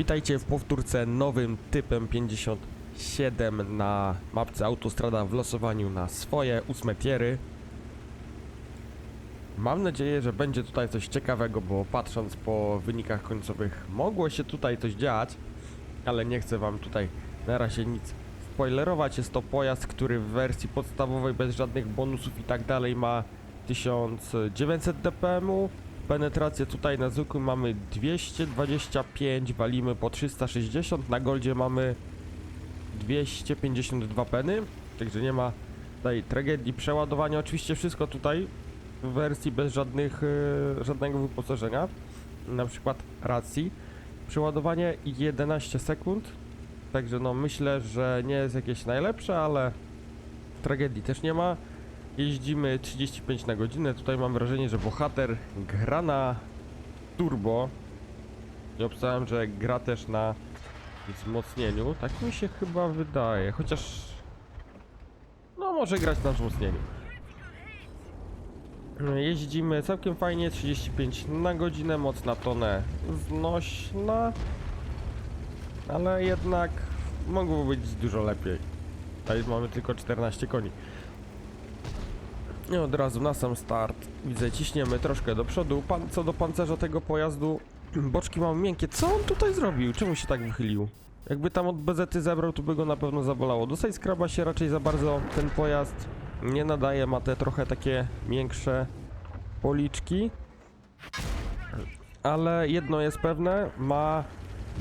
Witajcie w powtórce nowym typem 57 na mapce Autostrada w losowaniu na swoje ósme tiery. Mam nadzieję, że będzie tutaj coś ciekawego, bo patrząc po wynikach końcowych mogło się tutaj coś dziać, ale nie chcę wam tutaj na razie nic spoilerować. Jest to pojazd, który w wersji podstawowej bez żadnych bonusów i tak dalej ma 1900 dpm. Penetrację tutaj na zwykłym mamy 225, walimy po 360, na goldzie mamy 252 peny, także nie ma tutaj tragedii przeładowania. Oczywiście wszystko tutaj w wersji bez żadnych, e, żadnego wyposażenia, na przykład racji. Przeładowanie 11 sekund, także no myślę, że nie jest jakieś najlepsze, ale tragedii też nie ma. Jeździmy 35 na godzinę. Tutaj mam wrażenie, że bohater gra na turbo. I obstałem, że gra też na wzmocnieniu. Tak mi się chyba wydaje. Chociaż. No, może grać na wzmocnieniu. Jeździmy całkiem fajnie, 35 na godzinę, moc na tonę znośna, ale jednak mogło być dużo lepiej. Tutaj mamy tylko 14 koni. I od razu na sam start widzę, ciśniemy troszkę do przodu. Pan, co do pancerza tego pojazdu, boczki mam miękkie. Co on tutaj zrobił? Czemu się tak wychylił? Jakby tam od bezety zebrał, to by go na pewno zabolało. Do skraba się raczej za bardzo ten pojazd nie nadaje. Ma te trochę takie miększe policzki. Ale jedno jest pewne, ma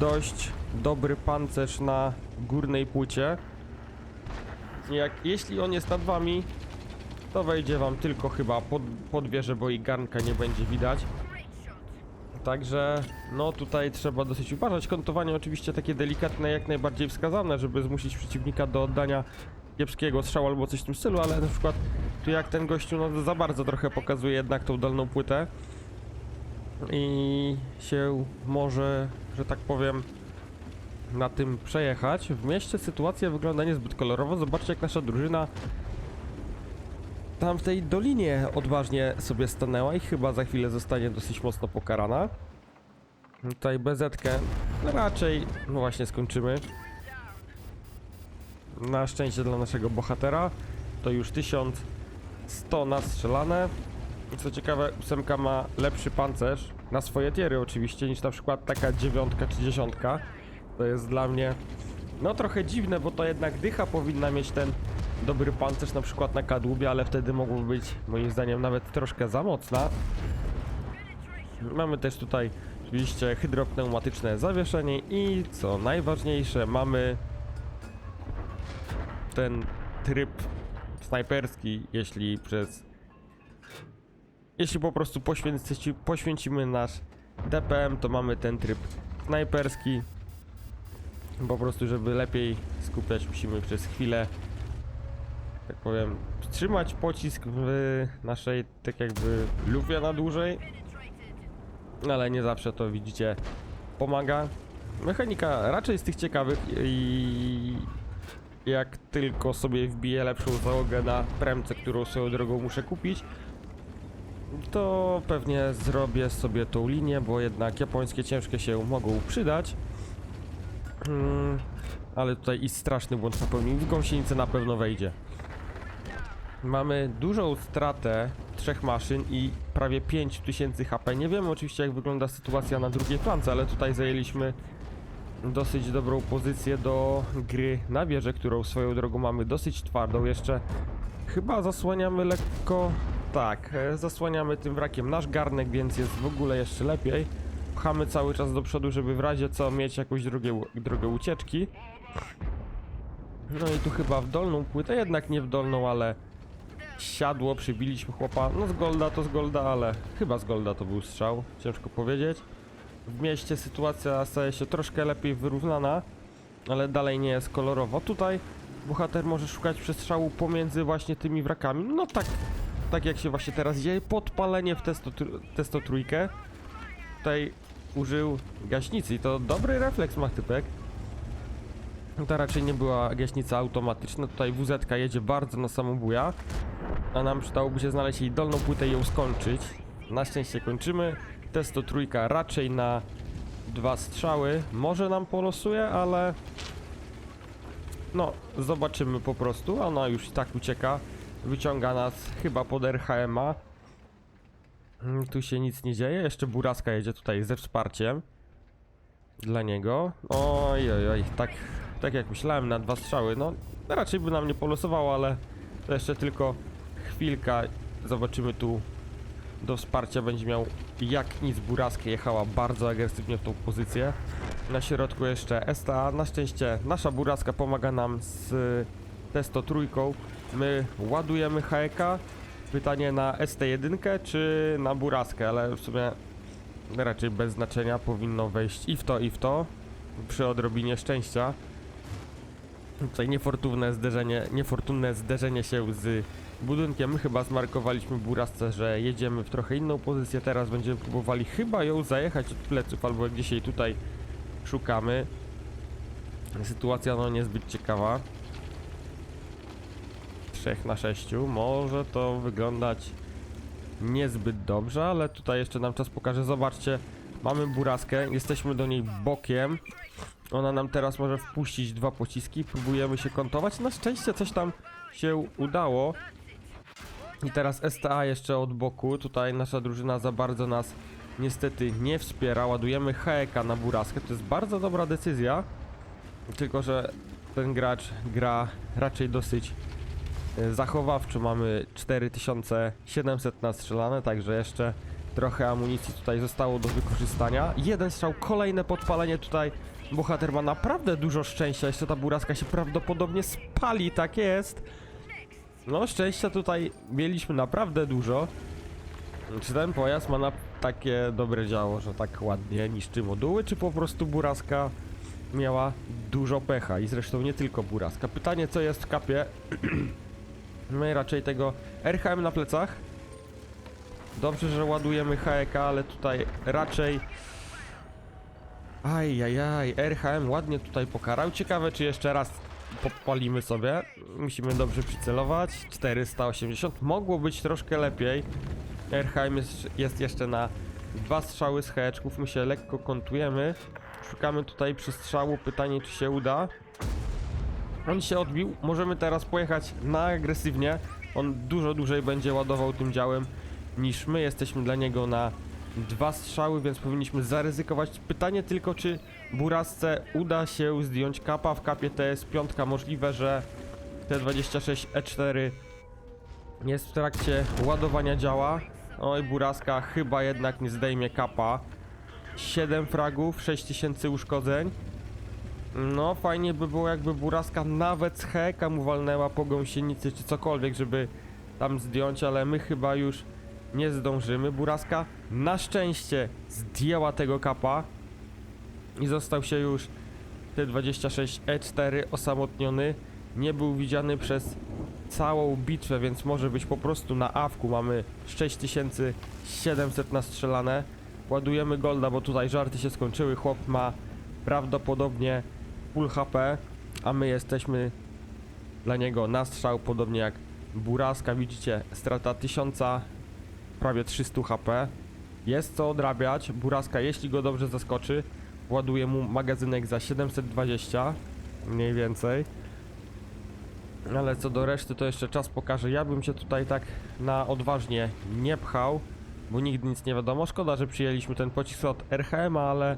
dość dobry pancerz na górnej płycie. Jak, jeśli on jest nad wami, to wejdzie wam tylko chyba pod, pod wieżę, bo i garnka nie będzie widać. Także, no tutaj trzeba dosyć uważać. Kątowanie oczywiście takie delikatne, jak najbardziej wskazane, żeby zmusić przeciwnika do oddania kiepskiego strzału albo coś w tym stylu, ale na przykład tu jak ten gościu no, za bardzo trochę pokazuje jednak tą dolną płytę i się może, że tak powiem, na tym przejechać. W mieście sytuacja wygląda niezbyt kolorowo. Zobaczcie jak nasza drużyna tam w tej dolinie odważnie sobie stanęła i chyba za chwilę zostanie dosyć mocno pokarana. Tutaj bezetkę raczej, no właśnie skończymy. Na szczęście dla naszego bohatera to już 1100 nastrzelane. Co ciekawe, ósemka ma lepszy pancerz na swoje tiery oczywiście niż na przykład taka dziewiątka czy dziesiątka. To jest dla mnie no trochę dziwne, bo to jednak dycha powinna mieć ten dobry pancerz na przykład na kadłubie, ale wtedy mogłoby być moim zdaniem nawet troszkę za mocna. Mamy też tutaj oczywiście hydropneumatyczne zawieszenie i co najważniejsze mamy ten tryb snajperski, jeśli przez jeśli po prostu poświęci, poświęcimy nasz DPM, to mamy ten tryb snajperski. Po prostu, żeby lepiej skupiać, musimy przez chwilę, tak powiem, trzymać pocisk w naszej, tak jakby, luwie na dłużej. Ale nie zawsze to, widzicie, pomaga. Mechanika raczej z tych ciekawych i jak tylko sobie wbiję lepszą załogę na premce, którą swoją drogą muszę kupić, to pewnie zrobię sobie tą linię, bo jednak japońskie ciężkie się mogą przydać. Mm, ale tutaj i straszny błąd popełnił. W gąsienicę na pewno wejdzie. Mamy dużą stratę trzech maszyn i prawie 5000 HP. Nie wiemy oczywiście jak wygląda sytuacja na drugiej flance, ale tutaj zajęliśmy dosyć dobrą pozycję do gry na wieżę, którą swoją drogą mamy dosyć twardą. Jeszcze chyba zasłaniamy lekko... Tak, e, zasłaniamy tym wrakiem nasz garnek, więc jest w ogóle jeszcze lepiej. Pchamy cały czas do przodu, żeby w razie co mieć jakąś drogę, drogę ucieczki. No i tu chyba w dolną płytę, jednak nie w dolną, ale siadło, przybiliśmy chłopa. No z Golda to z Golda, ale chyba z Golda to był strzał, ciężko powiedzieć. W mieście sytuacja staje się troszkę lepiej wyrównana, ale dalej nie jest kolorowo. Tutaj bohater może szukać przestrzału pomiędzy właśnie tymi wrakami. No tak, tak jak się właśnie teraz dzieje. Podpalenie w testo, trójkę. Tutaj użył gaśnicy i to dobry refleks ma typek. To raczej nie była gaśnica automatyczna. Tutaj WZ jedzie bardzo na samą buja. A nam przydałoby się znaleźć jej dolną płytę i ją skończyć. Na szczęście kończymy. Testo trójka raczej na dwa strzały. Może nam polosuje, ale... No, zobaczymy po prostu. Ona już tak ucieka. Wyciąga nas chyba pod RHM-a. Mm, Tu się nic nie dzieje. Jeszcze Buraska jedzie tutaj ze wsparciem. Dla niego. Oj, oj, oj. Tak, tak jak myślałem, na dwa strzały. No, raczej by nam nie polosowało, ale to jeszcze tylko chwilka. Zobaczymy tu. Do wsparcia będzie miał jak nic Buraskę. Jechała bardzo agresywnie w tą pozycję. Na środku jeszcze STA. Na szczęście nasza Buraska pomaga nam z testo trójką. My ładujemy HEK. Pytanie na ST1 czy na Buraskę, ale w sumie raczej bez znaczenia powinno wejść i w to, i w to. Przy odrobinie szczęścia. Tutaj niefortunne zderzenie, niefortunne zderzenie się z budynkiem. Chyba zmarkowaliśmy Burasce, że jedziemy w trochę inną pozycję. Teraz będziemy próbowali chyba ją zajechać od pleców, albo gdzieś jej tutaj szukamy. Sytuacja no niezbyt ciekawa. 3 na 6. Może to wyglądać niezbyt dobrze, ale tutaj jeszcze nam czas pokaże. Zobaczcie, mamy buraskę, jesteśmy do niej bokiem. Ona nam teraz może wpuścić dwa pociski, próbujemy się kontować. Na szczęście coś tam się udało. I teraz STA jeszcze od boku. Tutaj nasza drużyna za bardzo nas niestety nie wspiera. Ładujemy HEK na buraskę. To jest bardzo dobra decyzja. Tylko, że ten gracz gra raczej dosyć e, zachowawczo. Mamy 4700 nastrzelane, także jeszcze trochę amunicji tutaj zostało do wykorzystania. Jeden strzał, kolejne podpalenie tutaj. Bohater ma naprawdę dużo szczęścia. Jeszcze ta buraska się prawdopodobnie spali, tak jest. No, szczęścia tutaj mieliśmy naprawdę dużo. Czy ten pojazd ma na takie dobre działo, że tak ładnie niszczy moduły, czy po prostu buraska miała dużo pecha i zresztą nie tylko buraska. Pytanie, co jest w kapie? My raczej tego RHM na plecach. Dobrze, że ładujemy HEK, ale tutaj raczej... Ajajaj, RHM ładnie tutaj pokarał. Ciekawe, czy jeszcze raz podpalimy sobie. Musimy dobrze przycelować. 480. Mogło być troszkę lepiej. RHM jest, jest jeszcze na dwa strzały z heczków. My się lekko kontujemy. Szukamy tutaj przestrzału. Pytanie, czy się uda. On się odbił. Możemy teraz pojechać na agresywnie. On dużo dłużej będzie ładował tym działem niż my. Jesteśmy dla niego na dwa strzały, więc powinniśmy zaryzykować. Pytanie tylko, czy Burasce uda się zdjąć kapa. W kapie to jest piątka. Możliwe, że T26 E4 jest w trakcie ładowania działa. Oj, Buraska chyba jednak nie zdejmie kapa. 7 fragów, 6000 uszkodzeń. No, fajnie by było jakby Buraska nawet z heka mu walnęła po gąsienicy czy cokolwiek, żeby tam zdjąć, ale my chyba już nie zdążymy. Buraska na szczęście zdjęła tego kapa i został się już T26 E4 E osamotniony. Nie był widziany przez całą bitwę, więc może być po prostu na awku. Mamy 6700 nastrzelane. Ładujemy golda, bo tutaj żarty się skończyły. Chłop ma prawdopodobnie full HP, a my jesteśmy dla niego na strzał, podobnie jak Buraska. Widzicie, strata 1000, prawie 300 HP. Jest co odrabiać. Buraska, jeśli go dobrze zaskoczy, ładuje mu magazynek za 720, mniej więcej. Ale co do reszty, to jeszcze czas pokaże. Ja bym się tutaj tak na odważnie nie pchał, bo nigdy nic nie wiadomo. Szkoda, że przyjęliśmy ten pocisk od RHM, ale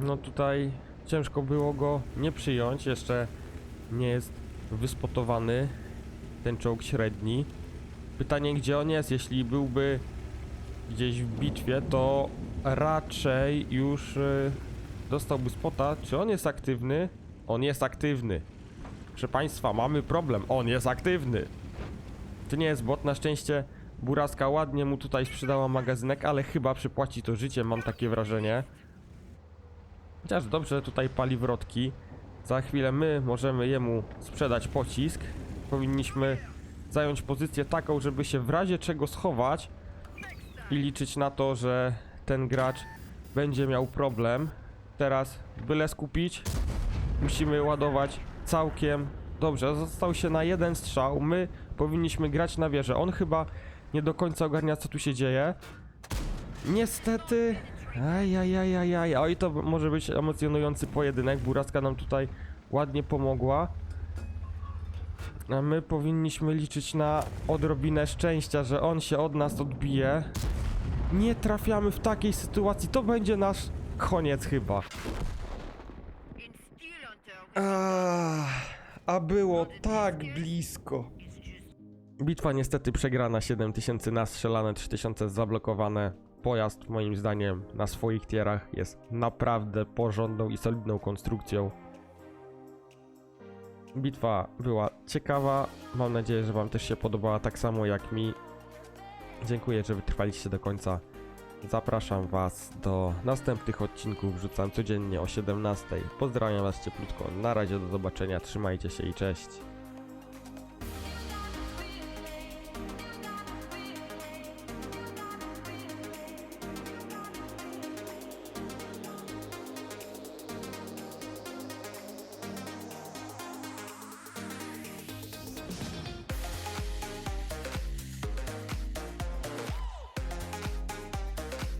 no tutaj ciężko było go nie przyjąć. Jeszcze nie jest wyspotowany ten czołg średni. Pytanie, gdzie on jest? Jeśli byłby gdzieś w bitwie, to raczej już y, dostałby spota. Czy on jest aktywny? On jest aktywny. Proszę Państwa, mamy problem. On jest aktywny. To nie jest bot. Na szczęście Buraska ładnie mu tutaj sprzedała magazynek, ale chyba przypłaci to życiem, mam takie wrażenie. Chociaż dobrze tutaj pali wrotki. Za chwilę my możemy jemu sprzedać pocisk. Powinniśmy zająć pozycję taką, żeby się w razie czego schować i liczyć na to, że ten gracz będzie miał problem. Teraz byle skupić. Musimy ładować całkiem dobrze. Został się na jeden strzał. My powinniśmy grać na wieżę. On chyba nie do końca ogarnia, co tu się dzieje. Niestety Ajajajajaj, oj to może być emocjonujący pojedynek, Buraska nam tutaj ładnie pomogła. A my powinniśmy liczyć na odrobinę szczęścia, że on się od nas odbije. Nie trafiamy w takiej sytuacji, to będzie nasz koniec chyba. Hunter, a było tak blisko. Bitwa niestety przegrana, 7000 nastrzelane, 3000 zablokowane. Pojazd moim zdaniem na swoich tierach jest naprawdę porządną i solidną konstrukcją. Bitwa była ciekawa, mam nadzieję, że wam też się podobała tak samo jak mi. Dziękuję, że wytrwaliście do końca. Zapraszam was do następnych odcinków, wrzucam codziennie o 17. Pozdrawiam was cieplutko, na razie do zobaczenia, trzymajcie się i cześć.